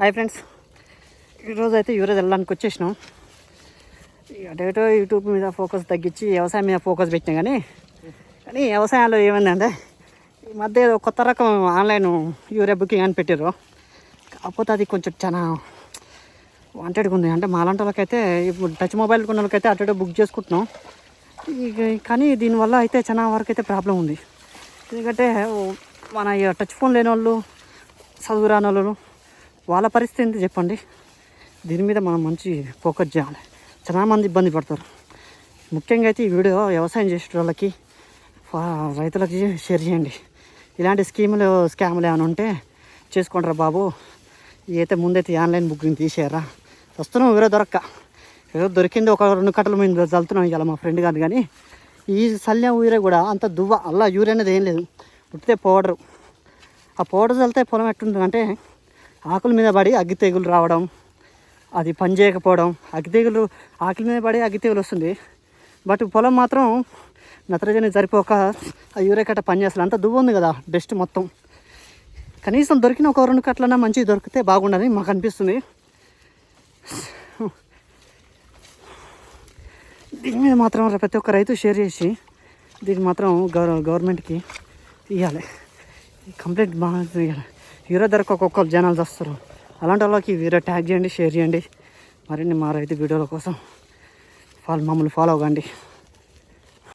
Hi friends. ఈరోజు అయితే ఈరోజు వెళ్ళడానికి వచ్చేసినాం. ఇక అటేటో యూట్యూబ్ మీద ఫోకస్ తగ్గించి వ్యవసాయం మీద ఫోకస్ పెట్టినా కానీ కానీ వ్యవసాయంలో ఏమైందంటే ఈ మధ్య ఏదో కొత్త రకం ఆన్లైన్ యూరియా బుకింగ్ అని పెట్టారు కాకపోతే అది కొంచెం చాలా వాంటెడ్గా ఉంది. అంటే మాలాంటి వాళ్ళకైతే ఇప్పుడు టచ్ మొబైల్ కొన్న వాళ్ళకైతే అటు ఇటు బుక్ చేసుకుంటున్నాం. కానీ దీనివల్ల అయితే చాలా వరకు అయితే ప్రాబ్లం ఉంది. ఎందుకంటే మన టచ్ ఫోన్ లేని వాళ్ళు చదువు రాని వాళ్ళు వాళ్ళ పరిస్థితి ఏంటి చెప్పండి? దీని మీద మనం మంచి ఫోకస్ చేయాలి. చాలా మంది ఇబ్బంది పడతారు. ముఖ్యంగా అయితే ఈ వీడియో వ్యవసాయం చేసే వాళ్ళకి రైతులకి షేర్ చేయండి. ఇలాంటి స్కీములు స్కాములు ఏమైనా ఉంటే చేసుకుంటారా బాబు. అయితే ముందైతే ఆన్లైన్ బుకింగ్ తీసేయరా. వస్తున్నాం వీరో దొరక్క. ఏదో దొరికింది ఒక రెండు కట్టలు మేము చల్లుతున్నాం ఇవాళ మా ఫ్రెండ్ గారు కానీ ఈ సల్యం ఊరే కూడా అంత దువ్వ అల్లా యూరియా అనేది ఏం లేదు. పుట్టితే పౌడరు. ఆ పౌడర్ చల్లితే పొలం ఎట్టుంది అంటే ఆకుల మీద పడి అగ్గి తెగులు రావడం అది పని చేయకపోవడం అగ్గి తెగులు ఆకుల మీద పడి అగ్గి తెగులు వస్తుంది. బట్ పొలం మాత్రం నత్రజని సరిపోక ఆ యూరియా కట్ట పని చేస్తుంది. అంత దువ్వు ఉంది కదా డస్ట్ మొత్తం. కనీసం దొరికిన ఒక రెండు కట్లన్నా మంచిగా దొరికితే బాగుండని మాకు అనిపిస్తుంది. దీని మీద మాత్రం ప్రతి ఒక్క రైతు షేర్ చేసి దీనికి మాత్రం గవర్ గవర్నమెంట్కి ఇవ్వాలి కంప్లైంట్ బాగా ఇవ్వాలి హీరో ధరకు ఒక్కొక్కరు జనాలు వస్తారు అలాంటి వాళ్ళకి వీరో ట్యాగ్ చేయండి షేర్ చేయండి. మరిన్ని మా రైతు వీడియోల కోసం ఫాలో మమ్మల్ని ఫాలో అవ్వండి